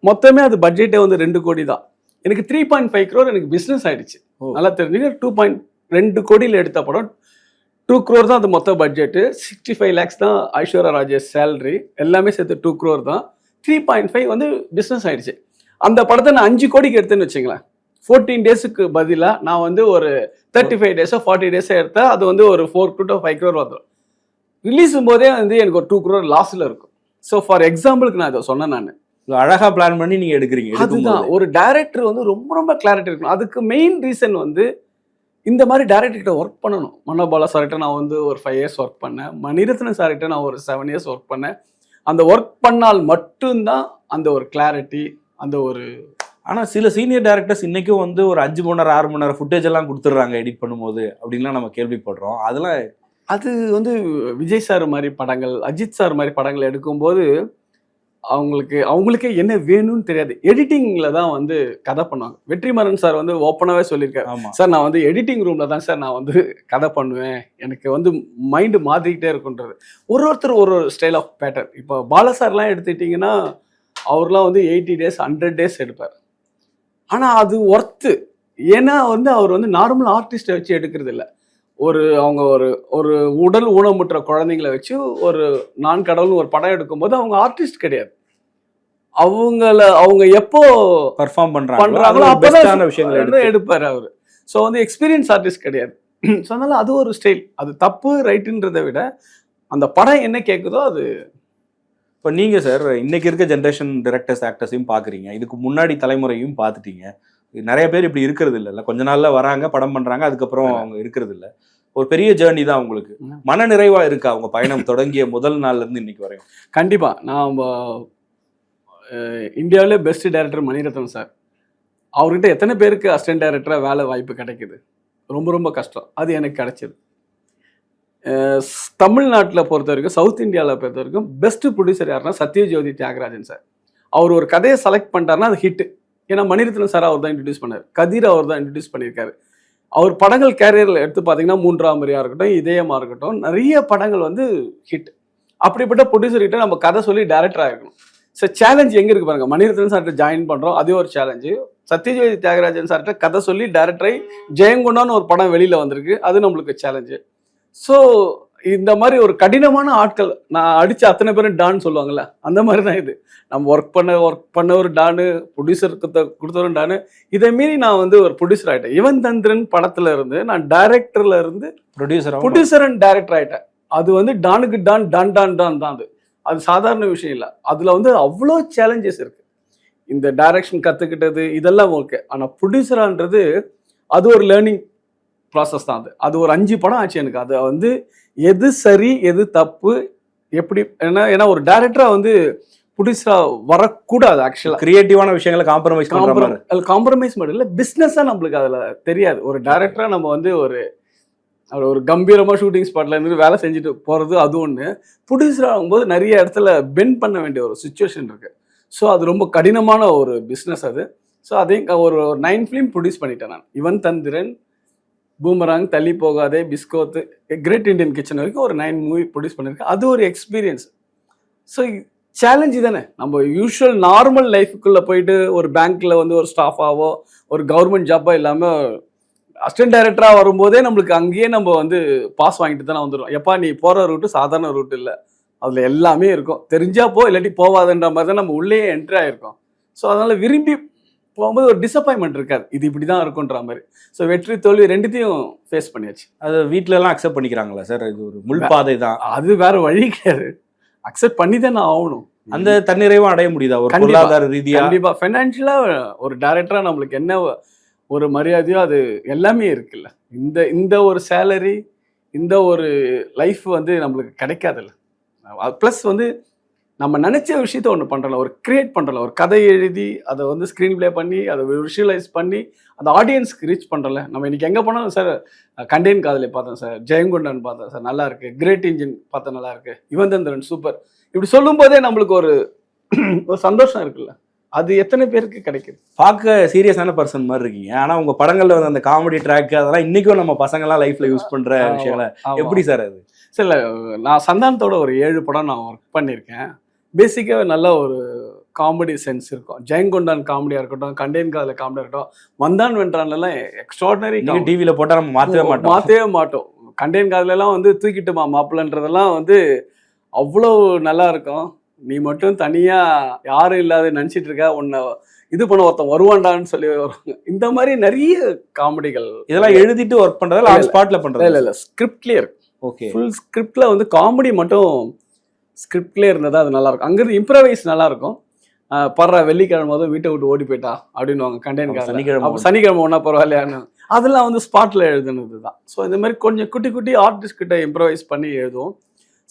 மொத்தமே அது பட்ஜெட்டே வந்து ரெண்டு கோடி தான். எனக்கு த்ரீ பாயிண்ட் ஃபைவ் க்ரோர் எனக்கு பிஸ்னஸ் ஆயிடுச்சு. நல்லா தெரிஞ்சுங்க டூ பாயிண்ட் ரெண்டு கோடியில் எடுத்த படம். டூ க்ரோர் தான் அது மொத்த பட்ஜெட்டு சிக்ஸ்டி ஃபைவ் லேக்ஸ் தான் ஐஸ்வர்யா ராஜேஷ் சேலரி எல்லாமே சேர்த்து டூ க்ரோர் தான். த்ரீ பாயிண்ட் ஃபைவ் வந்து பிஸ்னஸ் ஆயிடுச்சு. அந்த படத்தை நான் அஞ்சு கோடிக்கு எடுத்தேன்னு வச்சுங்களேன். ஃபோர்டீன் டேஸுக்கு பதிலாக நான் வந்து ஒரு தேர்ட்டி ஃபைவ் டேஸோ ஃபார்ட்டி டேஸோ எடுத்தா அது வந்து ஒரு ஃபோர் டு ஃபைவ் க்ரோர் வந்துடும் ரிலீஸ் போதே வந்து எனக்கு ஒரு டூ க்ரோர் லாஸில் இருக்கும். ஸோ ஃபார் எக்ஸாம்பிளுக்கு நான் இதை சொன்னேன் நான். இது அழகா பிளான் பண்ணி நீங்க எடுக்கிறீங்க அதுதான். ஒரு டைரக்டர் வந்து ரொம்ப ரொம்ப கிளாரிட்டி இருக்கணும். அதுக்கு மெயின் ரீசன் வந்து இந்த மாதிரி டைரக்டர் கிட்ட ஒர்க் பண்ணணும். மனோபாலா சார்கிட்ட நான் வந்து ஒரு ஃபைவ் இயர்ஸ் ஒர்க் பண்ணேன். மணிரத்ன சார்கிட்ட நான் ஒரு செவன் இயர்ஸ் ஒர்க் பண்ணேன். அந்த ஒர்க் பண்ணால் மட்டும்தான் அந்த ஒரு கிளாரிட்டி அந்த ஒரு ஆனா சில சீனியர் டைரக்டர்ஸ் இன்னைக்கும் வந்து ஒரு அஞ்சு மணி நேரம் ஆறு மணி நேரம் ஃபுட்டேஜ் எல்லாம் கொடுத்துட்றாங்க எடிட் பண்ணும்போது அப்படின்லாம் நம்ம கேள்விப்படுறோம். அதெல்லாம் அது வந்து விஜய் சார் மாதிரி படங்கள் அஜித் சார் மாதிரி படங்கள் எடுக்கும்போது அவங்களுக்கு அவங்களுக்கே என்ன வேணும்னு தெரியாது. எடிட்டிங்ல தான் வந்து கதை பண்ணுவாங்க. வெற்றிமாறன் சார் வந்து ஓப்பனாகவே சொல்லியிருக்காரு. சார் நான் வந்து எடிட்டிங் ரூம்ல தான் சார் நான் வந்து கதை பண்ணுவேன். எனக்கு வந்து மைண்டு மாற்றிக்கிட்டே இருக்குன்றது ஒரு ஒருத்தர் ஒரு ஒரு ஸ்டைல் ஆஃப் பேட்டர்ன் இப்போ பால சார்லாம் எடுத்துக்கிட்டிங்கன்னா அவர்லாம் வந்து எயிட்டி டேஸ் ஹண்ட்ரட் டேஸ் எடுப்பார். ஆனால் அது ஒர்த்து ஏன்னா வந்து அவர் வந்து நார்மல் ஆர்டிஸ்ட்டை வச்சு எடுக்கிறது இல்ல ஒரு அவங்க ஒரு ஒரு உடல் ஊனமுற்ற குழந்தைங்களை வச்சு ஒரு நான் கடவுள்னு ஒரு படம் எடுக்கும்போது அவங்க ஆர்டிஸ்ட் கிடையாது. அவங்கள அவங்க எப்போ பர்ஃபார்ம் பண்றாங்க பண்றாங்களோ அப்பதான் விஷயங்களை எடுப்பாரு அவரு. ஸோ வந்து எக்ஸ்பீரியன்ஸ் ஆர்டிஸ்ட் கிடையாது. ஸோ அதனால அது ஒரு ஸ்டைல் அது தப்பு ரைட்டுன்றதை விட அந்த படம் என்ன கேட்குதோ அது இப்போ நீங்க சார் இன்னைக்கு இருக்க ஜென்ரேஷன் டிரெக்டர்ஸ் ஆக்டர்ஸையும் பாக்குறீங்க. இதுக்கு முன்னாடி தலைமுறையும் பார்த்துட்டீங்க நிறைய பேர் இப்படி இருக்கிறது இல்லைல்ல. கொஞ்ச நாள்ல வராங்க படம் பண்றாங்க அதுக்கப்புறம் அவங்க இருக்கிறது இல்ல. ஒரு பெரிய ஜேர்னி தான் உங்களுக்கு. ம். மன நிறைவா இருக்கா? அவங்க பயணம் தொடங்கிய முதல் நாள்ல இருந்து இன்னைக்கு வரையும்? கண்டிப்பா. நான் இந்தியாவிலே பெஸ்ட் டைரக்டர் மணிரத்னம் சார். அவர்கிட்ட எத்தனை பேருக்கு அசிஸ்டன்ட் டைரக்டராக வேலை வாய்ப்பு கிடைக்குது? ரொம்ப ரொம்ப கஷ்டம். அது எனக்கு கிடைச்சது. தமிழ்நாட்டில் பொறுத்த வரைக்கும் சவுத் இந்தியாவில் பொறுத்த வரைக்கும் பெஸ்ட் ப்ரொடியூசர் யாருன்னா சத்யஜோதி தியாகராஜன் சார். அவர் ஒரு கதையை செலக்ட் பண்ணிட்டாருன்னா அது ஹிட் ஏன்னா மணிரத்னம் சார் அவர் தான் இன்ட்ரடியூஸ் பண்ணார். கதிர் அவர் தான் இன்ட்ரடியூஸ் பண்ணியிருக்காரு. அவர் படங்கள் கேரியரில் எடுத்து பார்த்தீங்கன்னா மூன்றாம் முறையாக இருக்கட்டும் இதயமாக இருக்கட்டும் நிறைய படங்கள் வந்து ஹிட் அப்படிப்பட்ட ப்ரொடியூசர் கிட்ட நம்ம கதை சொல்லி டேரக்டர் ஆகிருக்கணும் சார் சேலஞ்ச் எங்கே இருக்கு பாருங்க. மணிரத்னம் சார்கிட்ட ஜாயின் பண்ணுறோம் அதே ஒரு சேலஞ்சு சத்யஜோதி தியாகராஜன் சார்கிட்ட கதை சொல்லி டேரக்டரை ஜெயங்கொண்டான்னு ஒரு படம் வெளியில் வந்திருக்கு. அது நம்மளுக்கு சேலஞ்சு ஸோ இந்த மாதிரி ஒரு கடினமான ஆட்கள் நான் அடிச்ச அத்தனை பேரும் டான்னு சொல்லுவாங்கல்ல அந்த மாதிரி தான் இது. நம்ம ஒர்க் பண்ண ஒர்க் பண்ண ஒரு டானு ப்ரொடியூசர் கொடுத்தவரும் டானு இதை மீறி நான் வந்து ஒரு ப்ரொடியூசர் ஆகிட்டேன் இவன் தந்திரன் படத்துல இருந்து நான் டைரக்டர்ல இருந்து ப்ரொடியூசர் ப்ரொடியூசர் அண்ட் டைரக்டர் ஆயிட்டேன். அது வந்து டானுக்கு டான் டான் டான் டான் தான் அது. அது சாதாரண விஷயம் இல்லை. அதுல வந்து அவ்வளோ சேலஞ்சஸ் இருக்கு. இந்த டைரக்ஷன் கத்துக்கிட்டது இதெல்லாம் ஓகே ஆனா ப்ரொடியூசரான்றது அது ஒரு லேர்னிங் ப்ராசஸ் தான் அது. அது ஒரு அஞ்சு படம் ஆச்சு எனக்கு. அது வந்து எது சரி எது தப்பு எப்படி ஏன்னா ஏன்னா ஒரு டைரக்டரா வந்து ப்ரொடியூசரா வரக்கூடாது ஆக்சுவலா கிரியேட்டிவான விஷயங்களை காம்ப்ரமைஸ் மாதிரி. காம்ப்ரமைஸ் மட்டும் இல்லை பிஸ்னஸாக நம்மளுக்கு அதில் தெரியாது. ஒரு டேரக்டரா நம்ம வந்து ஒரு அவர் ஒரு கம்பீரமாக ஷூட்டிங் ஸ்பாட்ல இருந்து வேலை செஞ்சுட்டு போகிறது அது ஒன்று ப்ரொடியூசர் ஆகும்போது நிறைய இடத்துல பெண்ட் பண்ண வேண்டிய ஒரு சுச்சுவேஷன் இருக்கு. ஸோ அது ரொம்ப கடினமான ஒரு பிஸ்னஸ் அது. ஸோ அதையும் ஒரு நைன் ஃபிலிம் ப்ரொடியூஸ் பண்ணிட்டேன் நான். இவன் தந்திரன் பூமராங் தள்ளி போகாதே பிஸ்கோத்து கிரேட் இண்டியன் கிச்சன் வரைக்கும் ஒரு நைன் மூவி ப்ரொடியூஸ் பண்ணியிருக்கேன் அது ஒரு எக்ஸ்பீரியன்ஸ் ஸோ சேலஞ்சு தானே. நம்ம யூஷுவல் நார்மல் லைஃபுக்குள்ளே போயிட்டு ஒரு பேங்க்கில் வந்து ஒரு ஸ்டாஃபாவோ ஒரு கவர்மெண்ட் ஜாப்போ இல்லாமல் அசிஸ்டன்ட் டைரக்டராக வரும்போதே நம்மளுக்கு அங்கேயே நம்ம வந்து பாஸ் வாங்கிட்டு தானே வந்துடும் எப்பா நீ போகிற ரூட்டு சாதாரண ரூட் இல்லை. அதில் எல்லாமே இருக்கும். தெரிஞ்சா போ இல்லாட்டி போவாதுன்ற மாதிரி தான் நம்ம உள்ளே என்ட்ரி ஆகிருக்கோம் ஸோ அதனால் விரும்பி போகும்போது ஒரு டிசப்பாயின்மெண்ட் இருக்காது. இது இப்படி தான் இருக்குன்ற மாதிரி. ஸோ வெற்றி தோல்வி ரெண்டுத்தையும் ஃபேஸ் பண்ணியாச்சு. அது வீட்ல எல்லாம் அக்செப்ட் பண்ணிக்கிறாங்களா சார் இது ஒரு முள்பாதை தான். அது வேற வழி கிடையாது. அக்செப்ட் பண்ணி தான் நான் ஆகணும். அந்த தன்னிறைவும் அடைய முடியுதா? ஒரு. பொருளாதார ரீதியா? கண்டிப்பா. ஃபைனான்ஷியலா ஒரு டைரக்டரா நம்மளுக்கு என்ன ஒரு மரியாதையோ அது எல்லாமே இருக்குல்ல. இந்த இந்த ஒரு சேலரி இந்த ஒரு லைஃப் வந்து நம்மளுக்கு கிடைக்காதுல்ல. ப்ளஸ் வந்து நம்ம நினைச்ச விஷயத்த ஒன்று பண்ணுறல ஒரு கிரியேட் பண்ணுறல ஒரு கதை எழுதி அதை வந்து ஸ்க்ரீன் ப்ளே பண்ணி அதை விஷுவலைஸ் பண்ணி அந்த ஆடியன்ஸ்க்கு ரீச் பண்ணுறல நம்ம இன்னைக்கு எங்கே போனாலும் சார் கண்டேன் காதலை பார்த்தேன் சார் ஜெயங்கொண்டன் பார்த்தேன் சார் நல்லா இருக்கு. கிரேட் இன்ஜின் பார்த்தேன் நல்லா இருக்கு. யுவந்தந்திரன் சூப்பர் இப்படி சொல்லும் போதே நம்மளுக்கு ஒரு ஒரு சந்தோஷம் இருக்குல்ல. அது எத்தனை பேருக்கு கிடைக்குது? பார்க்க சீரியஸான பர்சன் மாதிரி இருக்கீங்க. ஆனா உங்க படங்கள்ல வந்து அந்த காமெடி ட்ராக் அதெல்லாம் இன்னைக்கும் நம்ம பசங்க எல்லாம் லைஃப்ல யூஸ் பண்ற விஷயங்களை. எப்படி சார் அது? சரி இல்ல, நான் சந்தானத்தோட ஒரு ஏழு படம் நான் ஒர்க் பண்ணியிருக்கேன். பேசிக்காக நல்ல ஒரு காமெடி சென்ஸ் இருக்கும். ஜெயங்கொண்டான் காமெடியாக இருக்கட்டும் கண்டேன் காதல காமெடியாக இருக்கட்டும் வந்தான் வென்றான்லாம் எக்ஸ்ட்ராடனரி நீங்க டிவில போட்டா நம்ம மாத்தவே மாட்டோம். மாற்றவே மாட்டோம். கண்டேன் காதலெல்லாம் வந்து தூக்கிட்டுமா மாப்பிள்ளன்றதெல்லாம் வந்து அவ்வளோ நல்லா இருக்கும். நீ மட்டும் தனியா யாரும் இல்லாத நினைச்சிட்டு இருக்க உன்னை இது பண்ண ஒருத்தன் வருவான்டான்னு சொல்லி வருவாங்க. இந்த மாதிரி நிறைய காமெடிகள். இதெல்லாம் எழுதிட்டு ஒர்க் இல்ல, ஆன் ஸ்பாட்ல இல்ல பண்றது? இல்ல ஸ்கிரிப்ட்லேயே இருக்கு. ஓகே ஃபுல் ஸ்கிரிப்ட்ல வந்து காமெடி மட்டும் ஸ்கிரிப்ட்லேயே இருந்ததா அது நல்லா இருக்கும் அங்கிருந்து இம்ப்ரவைஸ் நல்லா இருக்கும் ஆஹ் பர்ற வெள்ளிக்கிழமை போதும் வீட்டை விட்டு ஓடி போயிட்டா அப்படின்னுவாங்க கண்டென்ட் சனிக்கிழமை சனிக்கிழமை ஒன்றா பரவாயில்லையான்னு. அதெல்லாம் வந்து ஸ்பாட்ல எழுதுனது தான். ஸோ இந்த மாதிரி கொஞ்சம் குட்டி குட்டி ஆர்டிஸ்ட் கிட்ட இம்ப்ரவைஸ் பண்ணி எழுதுவோம்.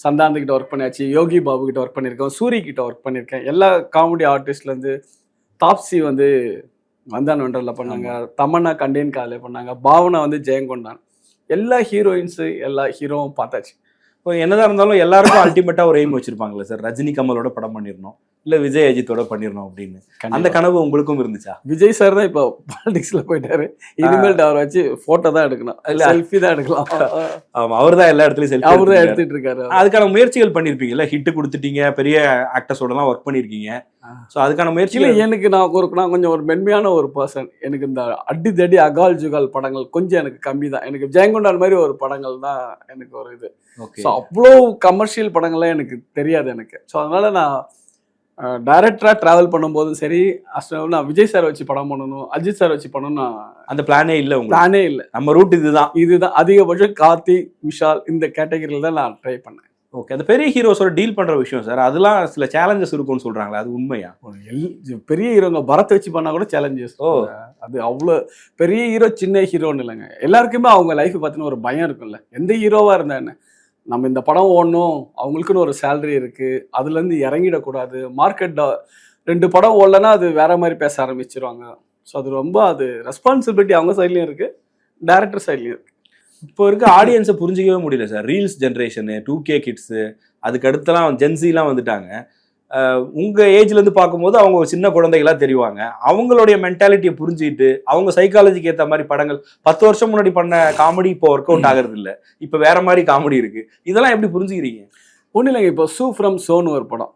சந்தாந்த் கிட்ட ஒர்க் பண்ணியாச்சு யோகி பாபு கிட்ட ஒர்க் பண்ணியிருக்கேன் சூரி கிட்ட ஒர்க் பண்ணியிருக்கேன். எல்லா காமெடி ஆர்டிஸ்ட்லேருந்து தாப்சி வந்து வந்தான் வென்றரில் பண்ணாங்க. தமன்னா கண்டேன் காலே பண்ணாங்க. பாவனா வந்து ஜெயங்கொண்டான். எல்லா ஹீரோயின்ஸு எல்லா ஹீரோவும் பார்த்தாச்சு. இப்போ என்னதான் இருந்தாலும் எல்லாருக்கும் அல்டிமேட்டா ஒரு எய்ம் வச்சிருப்பாங்கல்ல சார் ரஜினி கமலோட படம் பண்ணிடணும். இல்ல விஜய் அஜித்தோட பண்ணிடணும் அப்படின்னு. அந்த கனவு உங்களுக்கும் இருந்துச்சா? விஜய் சார் தான் இப்போ பாலிடிக்ஸ்ல போயிட்டாரு. இனிமேல் அவரை வச்சு போட்டோ தான் எடுக்கணும். இல்ல. செல்ஃபி தான் எடுக்கலாம். [laughs] ஆமா அவர் தான் எல்லா இடத்துலயும் செல்ஃபி அவரு தான் எடுத்துட்டு இருக்காரு. அதுக்கான முயற்சிகள் பண்ணிருப்பீங்கல்ல? ஹிட் கொடுத்துட்டீங்க பெரிய ஆக்டர்ஸோட எல்லாம் ஒர்க் பண்ணிருக்கீங்க. சோ அதுக்கான முயற்சிகள் எனக்கு நான் ஒரு நான் கொஞ்சம் ஒரு மென்மையான ஒரு பர்சன் எனக்கு இந்த அடி தடி அகால் ஜுகால் படங்கள் கொஞ்சம் எனக்கு கம்மி தான். எனக்கு ஜெயங்கொண்டான் மாதிரி ஒரு படங்கள் தான் எனக்கு ஒரு இது. ஸோ அவ்வளோ கமர்ஷியல் படங்கள்லாம் எனக்கு தெரியாது எனக்கு. ஸோ அதனால நான் டைரக்டராக ட்ராவல் பண்ணும்போதும் சரி நான் விஜய் சார் வச்சு படம் பண்ணணும் அஜித் சார் வச்சு பண்ணணும் நான் அந்த பிளானே இல்ல உங்களுக்கு. பிளானே இல்லை. நம்ம ரூட் இதுதான். இதுதான். அதிகபட்சம் கார்த்தி விஷால் இந்த கேட்டகரியில் தான் நான் ட்ரை பண்ணேன். ஓகே அந்த பெரிய ஹீரோஸோட டீல் பண்ற விஷயம் சார் அதெல்லாம் சில சேலஞ்சஸ் இருக்கும்னு சொல்றாங்களே அது உண்மையா? பெரிய ஹீரோங்க பரத் வச்சு பண்ணா கூட சேலஞ்சஸ் ஓ. அது அவ்வளோ பெரிய ஹீரோ சின்ன ஹீரோன்னு இல்லைங்க. எல்லாருக்குமே அவங்க லைஃப் பார்த்தீங்கன்னா ஒரு பயம் இருக்கும்ல. எந்த ஹீரோவா இருந்தா என்ன? நம்ம இந்த படம் ஓடணும் அவங்களுக்குன்னு ஒரு சேலரி இருக்குது அதுலேருந்து இறங்கிடக்கூடாது மார்க்கெட் ரெண்டு படம் ஓடலன்னா அது வேற மாதிரி பேச ஆரம்பிச்சிருவாங்க. ஸோ அது ரொம்ப அது ரெஸ்பான்சிபிலிட்டி அவங்க சைட்லையும் இருக்குது டேரக்டர் சைட்லையும் இருக்கு. இப்போ இருக்க ஆடியன்ஸை புரிஞ்சிக்கவே முடியல sir. Reels generation two K kids அதுக்கு அடுத்தலாம் ஜென்சிலாம் வந்துட்டாங்க. அஹ் உங்க ஏஜ்ல இருந்து பார்க்கும்போது அவங்க ஒரு சின்ன குழந்தைகளா தெரிவாங்க. அவங்களுடைய மென்டாலிட்டியை புரிஞ்சுக்கிட்டு அவங்க சைக்காலஜிக்கு ஏத்த மாதிரி படங்கள் பத்து வருஷம் முன்னாடி பண்ண காமெடி இப்போ ஒர்க் அவுட் ஆகுறது இல்ல இப்போ வேற மாதிரி காமெடி இருக்கு. இதெல்லாம் எப்படி புரிஞ்சுக்கிறீங்க? ஒன்றும் இல்லைங்க. இப்போ சூ ஃப்ரம் சோன்னு ஒரு படம்.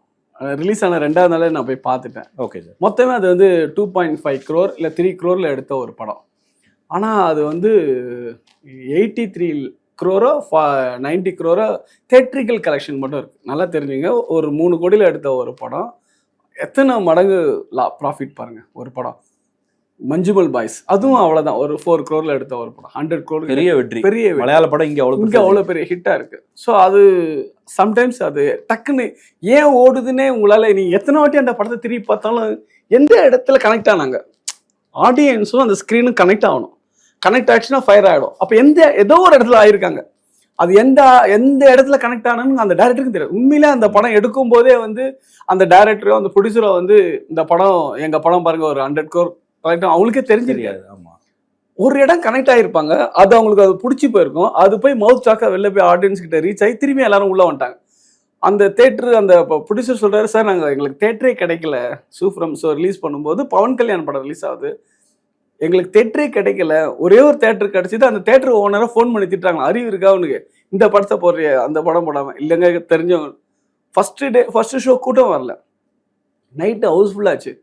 ரிலீஸ் ஆன ரெண்டாவது நாளே நான் போய் பார்த்துட்டேன். ஓகே சார் மொத்தமே அது வந்து டூ பாயிண்ட் ஃபைவ் க்ரோர் இல்லை த்ரீ க்ரோரில் எடுத்த ஒரு படம். ஆனால் அது வந்து எயிட்டி த்ரீ க்ரோரோ ஃபா நைன்டி க்ரோரோ தேட்ரிக்கல் கலெக்ஷன் மட்டும் இருக்குது நல்லா தெரிஞ்சுங்க. ஒரு மூணு கோடியில் எடுத்த ஒரு படம். எத்தனை மடங்கு லா ப்ராஃபிட் பாருங்கள் ஒரு படம். மஞ்சுமல் பாய்ஸ். அதுவும் அவ்வளோதான் ஒரு ஃபோர் க்ரோரில் எடுத்த ஒரு படம். ஹண்ட்ரட் க்ரோர் பெரிய வெற்றி. பெரிய. மலையாள படம் இங்க அவ்வளவு இங்கே அவ்வளோ பெரிய ஹிட்டாக இருக்குது ஸோ அது சம்டைம்ஸ் அது டக்குன்னு ஏன் ஓடுதுன்னே உங்களால் நீங்கள் எத்தனை வாட்டி அந்த படத்தை திருப்பி பார்த்தாலும் எந்த இடத்துல கனெக்ட் ஆனாங்க? ஆடியன்ஸும் அந்த ஸ்க்ரீனும் கனெக்ட் ஆகணும். கனெக்ட் ஆச்சுன்னா ஃபயர் ஆகிடும் அப்போ எந்த ஏதோ ஒரு இடத்துல ஆயிருக்காங்க. அது எந்த எந்த இடத்துல கனெக்ட் ஆனன்னு அந்த டேரக்டருக்கு தெரியாது. உண்மையிலே அந்த படம் எடுக்கும் போதே வந்து அந்த டேரக்டரோ அந்த ப்ரொடியூசரோ வந்து இந்த படம் எங்கள் படம் பாருங்க ஒரு ஹண்ட்ரட் கோர் கலெக்ட் அவங்களுக்கே தெரிஞ்சிருக்காது. தெரியாது ஆமா. ஒரு இடம் கனெக்ட் ஆகிருப்பாங்க அது அவங்களுக்கு அது பிடிச்சி போயிருக்கும். அது போய் மவுத் டாக்கா வெளில போய் ஆடியன்ஸ் கிட்ட ரீச் ஆகி திரும்பி எல்லாரும் உள்ள வந்துட்டாங்க. அந்த தேட்டரு அந்த ப்ரொடியூசர் சொல்றாரு சார் நாங்கள் எங்களுக்கு தேட்டரே கிடைக்கல. சூஃப்ரம் ஷோ ரிலீஸ் பண்ணும்போது பவன் கல்யாண் படம் ரிலீஸ் ஆகுது. எங்களுக்கு தேட்டரே கிடைக்கல. ஒரே ஒரு தேட்டர் கிடைச்சிது அந்த தேட்டர் ஓனரை ஃபோன் பண்ணி திட்டாங்க அறிவு இருக்கா அவனுக்கு இந்த படத்தை போடுறிய அந்த படம் போடாம. இல்லைங்க தெரிஞ்சவங்க. ஃபஸ்ட்டு டே ஃபஸ்ட்டு ஷோ கூட்டம் வரல. நைட்டு ஹவுஸ்ஃபுல்லாச்சு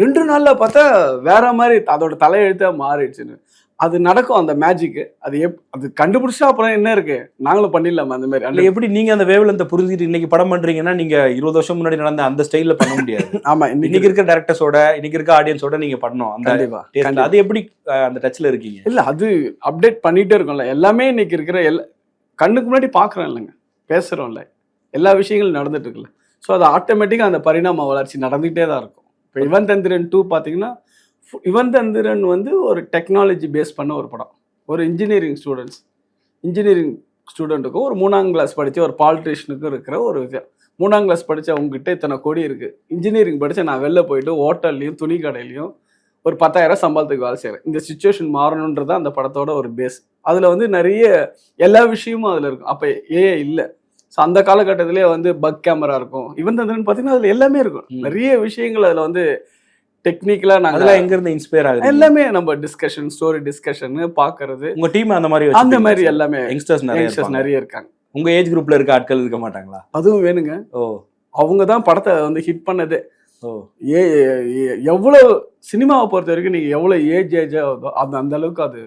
ரெண்டு நாளில் பார்த்தா வேற மாதிரி அதோட தலையெழுத்தா மாறிடுச்சுன்னு. அது நடக்கும் அந்த மேஜிக் அது எப் அது கண்டுபிடிச்சா அப்புறம் என்ன இருக்கு? நாங்களும் பண்ணிடலாமா அந்த மாதிரி? அந்த- எப்படி நீங்க அந்த வேவ்ல புரிஞ்சுக்கிட்டு இன்னைக்கு படம் பண்றீங்கன்னா நீங்க இருபது வருஷம் முன்னாடி நடந்த அந்த ஸ்டைல்ல பண்ண முடியாது. [laughs] ஆமா இன்னைக்கு இருக்க டேரக்டர்ஸோட இன்னைக்கு இருக்க ஆடியன்ஸோட நீங்க பண்ணணும். அந்த. அது எப்படி அந்த டச்ல இருக்கீங்க? இல்ல அது அப்டேட் பண்ணிட்டே இருக்கோம்ல. எல்லாமே இன்னைக்கு இருக்கிற எல்லா கண்ணுக்கு முன்னாடி பாக்குறோம் இல்லைங்க. பேசுறோம்ல. எல்லா விஷயங்களும் நடந்துட்டு இருக்குல்ல. ஸோ அது ஆட்டோமேட்டிக்காக அந்த பரிணாம வளர்ச்சி நடந்துகிட்டே தான் இருக்கும். இப்போ இவன் தந்திரன் டூ பார்த்தீங்கன்னா ஃபு- இவன் தந்திரன் வந்து ஒரு டெக்னாலஜி பேஸ் பண்ண ஒரு படம். ஒரு இன்ஜினியரிங் ஸ்டூடெண்ட்ஸ் இன்ஜினியரிங் ஸ்டூடெண்ட்டுக்கும் ஒரு மூணாம் கிளாஸ் படித்த ஒரு பாலிட்டிஷியனுக்கும் இருக்கிற ஒரு இது. மூணாம் கிளாஸ் படிச்ச உங்ககிட்ட இத்தனை கோடி இருக்கு. இன்ஜினியரிங் படிச்ச நான் வெளில போயிட்டு ஹோட்டல்லையும் துணி கடையிலையும் ஒரு பத்தாயிரம் சம்பளத்துக்கு வேலை செய்கிறேன் இந்த சுச்சுவேஷன் மாறணுன்றது அந்த படத்தோட ஒரு பேஸ் அதில் வந்து நிறைய எல்லா விஷயமும் அதில் இருக்கும். அப்போ ஏ இல்லை. ஸோ அந்த காலகட்டத்திலே வந்து பக் கேமரா இருக்கும். இவன் தந்திரன் பார்த்தீங்கன்னா அதில் எல்லாமே இருக்கும். நிறைய விஷயங்கள் அதில் வந்து டெக்னிக்கலாக நாங்கள் அதெல்லாம் எங்க இருந்து இன்ஸ்பயர் ஆகுது எல்லாமே நம்ம டிஸ்கஷன் ஸ்டோரி டிஸ்கஷன் பார்க்கறது. உங்க டீம் அந்த மாதிரி அந்த மாதிரி எல்லாமே யங்ஸ்டர்ஸ் நிறைய யங்ஸ்டர்ஸ். நிறைய இருக்காங்க. உங்க ஏஜ் குரூப்ல இருக்க ஆட்கள் இருக்க மாட்டாங்களா? அதுவும் வேணுங்க. ஓ. அவங்க தான் படத்தை வந்து ஹிட் பண்ணதே. ஓ. ஏ எவ்வளோ சினிமாவை பொறுத்த வரைக்கும் நீங்கள் எவ்வளோ ஏஜ் ஏஜ் ஆகுதோ அந்த அந்த அளவுக்கு அது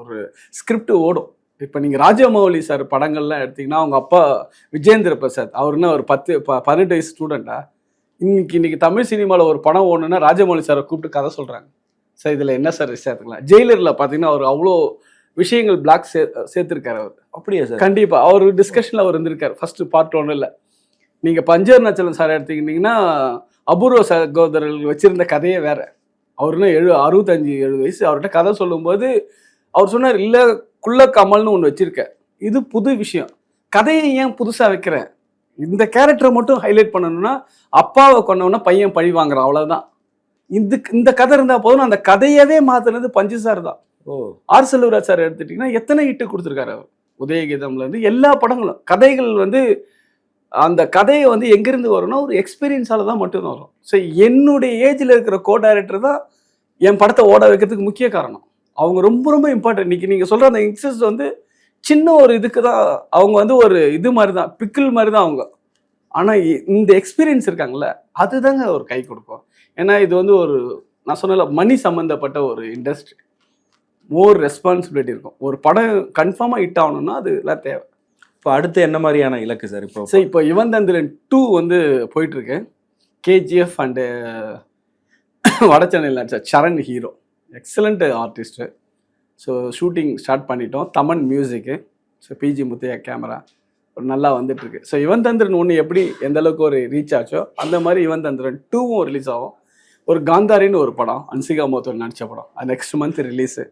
ஒரு ஸ்கிரிப்ட் ஓடும். இப்போ நீங்கள் ராஜமௌலி சார் படங்கள்லாம் எடுத்தீங்கன்னா அவங்க அப்பா விஜேந்திர பிரசாத் அவருன்னா ஒரு பத்து ப பதினெட்டு வயசு ஸ்டூடெண்ட்டா இன்னைக்கு இன்னைக்கு தமிழ் சினிமாவில் ஒரு படம் ஓடணுன்னா ராஜமௌலி சாரை கூப்பிட்டு கதை சொல்கிறாங்க சார் இதில் என்ன சார் சேர்த்துக்கலாம் ஜெயிலரில் பார்த்தீங்கன்னா அவர் அவ்வளோ விஷயங்கள் பிளாக் சே சேர்த்துருக்காரு அவர். அப்படியா சார்? கண்டிப்பா. அவர் டிஸ்கஷன்ல அவர் இருந்திருக்காரு. ஃபர்ஸ்ட் பார்ட் ஒன்ல நீங்க பஞ்சர் நச்சலம் சார் எடுத்துக்கிட்டீங்கன்னா அபூர்வ சகோதரர்கள் வச்சிருந்த கதையே வேற. அவருன்னா எழு அறுபத்தஞ்சு எழுபது வயசு. அவர்கிட்ட கதை சொல்லும்போது அவர் சொன்னார் இல்ல குள்ள கமல்னு ஒன்று வச்சிருக்க. இது புது விஷயம். கதையை ஏன் புதுசா வைக்கிறேன்? இந்த கேரக்டரை மட்டும் ஹைலைட் பண்ணணும்னா அப்பாவை கொண்டவனா பையன் பழி வாங்குறான் அவ்வளவுதான். இந்த இந்த கதை இருந்தா போதும் அந்த கதையவே மாத்துனது பஞ்சு சார் தான். ஓ. ஆர் செல்வராஜ் சார் எடுத்துட்டீங்கன்னா எத்தனை ஹிட்டு கொடுத்துருக்காரு அவர்? உதயகீதம்ல இருந்து எல்லா படங்களும். கதைகள் வந்து அந்த கதையை வந்து எங்கிருந்து வரும்னா ஒரு எக்ஸ்பீரியன்ஸால தான் மட்டும்தான் வரும். ஸோ என்னுடைய ஏஜில் இருக்கிற கோ டைரக்டர் தான் என் படத்தை ஓட வைக்கிறதுக்கு முக்கிய காரணம். அவங்க ரொம்ப ரொம்ப இம்பார்ட்டன்ட் இன்னைக்கு நீங்கள் சொல்கிற அந்த யங்ஸ்டர்ஸ் வந்து சின்ன ஒரு இதுக்கு தான் அவங்க வந்து ஒரு இது மாதிரி தான் பிக்கிள் மாதிரி தான் அவங்க ஆனால் இந்த எக்ஸ்பீரியன்ஸ் இருக்காங்கல்ல அதுதாங்க ஒரு கை கொடுக்கும். ஏன்னா இது வந்து ஒரு நான் சொன்னல மணி சம்மந்தப்பட்ட ஒரு இண்டஸ்ட்ரி மோர் ரெஸ்பான்சிபிலிட்டி இருக்கும். ஒரு படம் கன்ஃபார்மாக ஹிட் ஆகணும்னா அது எல்லாம் தேவை. இப்போ அடுத்து என்ன மாதிரியான இலக்கு சார் இப்போ சரி இப்போ இவன் தந்திரன் டூ வந்து போயிட்டு இருக்கு கேஜிஎஃப் அண்டு வடச்சென்னையில் நடிச்ச Saran hero excellent artist so shooting start பண்ணிட்டோம். Thaman music so P G Muthiah camera நல்லா வந்துட்டுருக்கு. ஸோ இவன் தந்திரன் ஒன்று எப்படி எந்த அளவுக்கு ஒரு ரீச் ஆச்சோ அந்த மாதிரி இவன் தந்திரன் டூவும் ரிலீஸ் ஆகும். ஒரு காந்தாரின்னு ஒரு படம் அன்சிகா மோத்தூர் நடித்த படம். அது நெக்ஸ்ட் மந்த் ரிலீஸு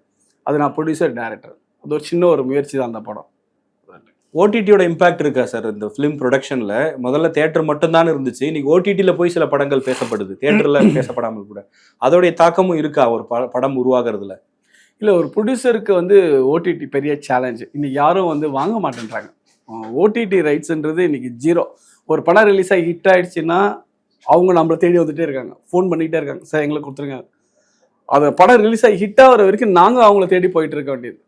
அது நான் ப்ரொடியூசர் டேரக்டர் அது ஒரு சின்ன ஒரு முயற்சி தான் அந்த படம். ஓடிடியோட இம்பாக்ட் இருக்கா சார் இந்த ஃபிலிம் ப்ரொடக்ஷனில் முதல்ல தேட்டர் மட்டும்தான் இருந்துச்சு. இன்னைக்கு ஓடிடியில் போய் சில படங்கள் பேசப்படுது. தேட்டரில் பேசப்படாமல் கூட. அதோடைய தாக்கமும் இருக்கா? ஒரு படம் உருவாகிறதுல? இல்லை ஒரு ப்ரொடியூசருக்கு வந்து ஓடிடி பெரிய சேலஞ்சு இன்னைக்கு யாரும் வந்து வாங்க மாட்டேன்றாங்க. ஓடிடி ரைட்ஸ்ன்றது இன்னைக்கு ஜீரோ ஒரு படம் ரிலீஸ் ஆகி ஹிட் ஆயிடுச்சுன்னா அவங்க நம்மளை தேடி வந்துட்டே இருக்காங்க. ஃபோன் பண்ணிக்கிட்டே இருக்காங்க. சார் எங்களுக்கு கொடுத்துருங்க. அந்த படம் ரிலீஸ் ஆகி ஹிட் ஆகிற வரைக்கும் நாங்கள் அவங்கள தேடி போயிட்டு இருக்க வேண்டியது.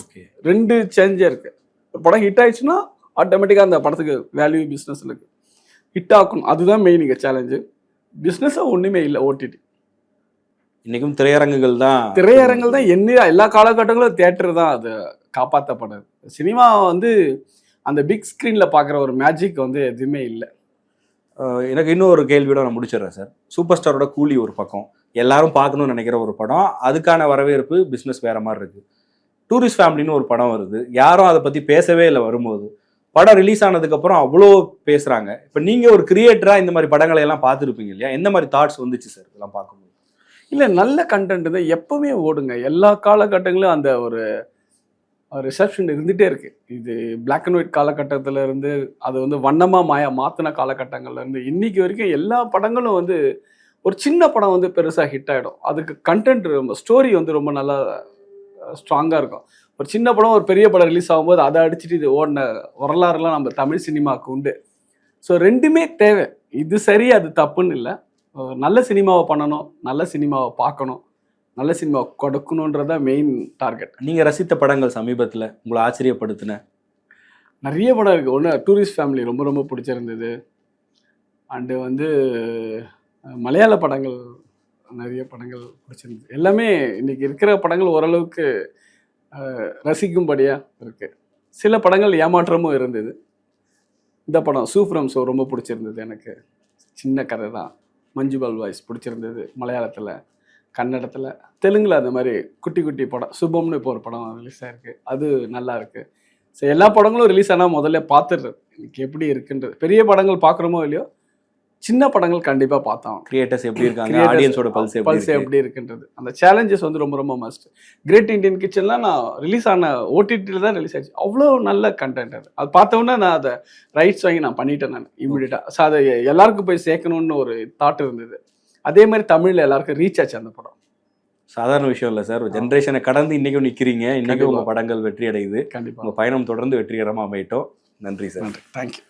ஓகே. ரெண்டு சேஞ்சே இருக்கு. ஒரு படம் ஹிட் ஆயிடுச்சுன்னா ஆட்டோமேட்டிக்காக அந்த படத்துக்கு வேல்யூ பிஸ்னஸ் இருக்கு ஹிட் ஆக்கணும் அதுதான் மெயின் இங்கே சேலஞ்சு பிஸ்னஸாக ஒன்றுமே இல்லை ஓடிடி இன்னைக்கும் திரையரங்குகள் தான் திரையரங்கள் தான் என்ன எல்லா காலகட்டங்களும் தியேட்டர் தான் அது காப்பாற்றப்படுது சினிமா வந்து அந்த பிக் ஸ்க்ரீனில் பார்க்குற ஒரு மேஜிக் வந்து எதுவுமே இல்லை. எனக்கு இன்னும் ஒரு கேள்வியோட நான் முடிச்சிடுறேன் சார். சூப்பர் ஸ்டாரோட கூலி ஒரு பக்கம். எல்லாரும் பார்க்கணும்னு நினைக்கிற ஒரு படம். அதுக்கான வரவேற்பு பிஸ்னஸ் வேற மாதிரி இருக்கு. டூரிஸ்ட் ஃபேமிலின்னு ஒரு படம் வருது. யாரும் அதை பத்தி பேசவே இல்லை வரும்போது. படம் ரிலீஸ் ஆனதுக்கு அப்புறம் அவ்வளோ பேசுறாங்க. இப்போ நீங்க ஒரு கிரியேட்டரா இந்த மாதிரி படங்களை எல்லாம் பார்த்துருப்பீங்க இல்லையா? எந்த மாதிரி தாட்ஸ் வந்துச்சு சார்? இதெல்லாம் பார்க்கும்போது? இல்லை நல்ல கண்டென்ட் தான் எப்பவுமே ஓடுங்க. எல்லா காலகட்டங்களும் அந்த ஒரு ரிசப்ஷன் இருந்துகிட்டே இருக்கு. இது பிளாக் அண்ட் ஒயிட் காலகட்டத்தில் இருந்து அது வந்து வண்ணமாக மாயா மாத்தின காலகட்டங்கள்ல இருந்து இன்னைக்கு வரைக்கும் எல்லா படங்களும் வந்து ஒரு சின்ன படம் வந்து பெருசாக ஹிட் ஆகிடும் அதுக்கு கண்டென்ட் ரொம்ப ஸ்டோரி வந்து ரொம்ப நல்லா ஸ்ட்ராங்காக இருக்கும். ஒரு சின்ன படம் ஒரு பெரிய படம் ரிலீஸ் ஆகும்போது அதை அடிச்சுட்டு இது ஓடின வரலாறுலாம் நம்ம தமிழ் சினிமாவுக்கு உண்டு. ஸோ ரெண்டுமே தேவை. இது சரி அது தப்புன்னு இல்லை. நல்ல சினிமாவை பண்ணணும் நல்ல சினிமாவை பார்க்கணும் நல்ல சினிமாவை கொடுக்கணுன்றது தான் மெயின் டார்கெட் நீங்க ரசித்த படங்கள் சமீபத்துல உங்களை ஆச்சரியப்படுத்தின? நிறைய படம் இருக்குது ஒன்று டூரிஸ்ட் ஃபேமிலி ரொம்ப ரொம்ப பிடிச்சிருந்தது. அண்டு வந்து மலையாள படங்கள் நிறைய படங்கள் பிடிச்சிருந்தது. எல்லாமே இன்னைக்கு இருக்கிற படங்கள் ஓரளவுக்கு ரசிக்கும்படியாக இருக்குது சில படங்கள் ஏமாற்றமும் இருந்தது. இந்த படம் சூஃப்ரம் ஷோ ரொம்ப பிடிச்சிருந்தது எனக்கு. சின்ன கதை தான். மஞ்சுபால் வாய்ஸ் பிடிச்சிருந்தது மலையாளத்தில் கன்னடத்தில். தெலுங்கில் அந்த மாதிரி குட்டி குட்டி படம் சுபம்னு இப்போ ஒரு படம் ரிலீஸ் ஆயிருக்கு. அது நல்லா இருக்குது ஸோ எல்லா படங்களும் ரிலீஸ் ஆனால் முதல்ல பார்த்துடுறது. எனக்கு எப்படி இருக்குன்றது. பெரிய படங்கள் பார்க்குறோமோ இல்லையோ சின்ன படங்கள் கண்டிப்பாக பார்த்தோம் கிரியேட்டர்ஸ் எப்படி இருக்காங்க? ஆடியன்ஸோட பல்ஸ் பல்ஸ் எப்படி இருக்குன்றது. அந்த சேலஞ்சஸ் வந்து ரொம்ப ரொம்ப மஸ்ட் கிரேட் இந்தியன் கிச்சன்லாம் நான் ரிலீஸ் ஆன ஓடிடியில் தான் ரிலீஸ் ஆச்சு. அவ்வளோ நல்ல கண்டென்ட் அது. அது பார்த்த உடனே நான் அதை ரைட்ஸ் வாங்கி நான் பண்ணிட்டேன் நான் இமீடியட்டாக ஸோ அதை எல்லாருக்கும் போய் சேர்க்கணும்னு ஒரு தாட் இருந்தது. அதே மாதிரி தமிழில் எல்லாருக்கும் ரீச் ஆச்சு அந்த படம். சாதாரண விஷயம் இல்ல சார். ஜென்ரேஷனை கடந்து இன்னைக்கும் நிக்கிறீங்க. இன்னைக்கும் உங்க கண்டிப்பா. படங்கள் வெற்றி அடையுது. கண்டிப்பாக உங்க பயணம் தொடர்ந்து வெற்றிகரமா அமையட்டும். நன்றி சார். நன்றி. தேங்க்யூ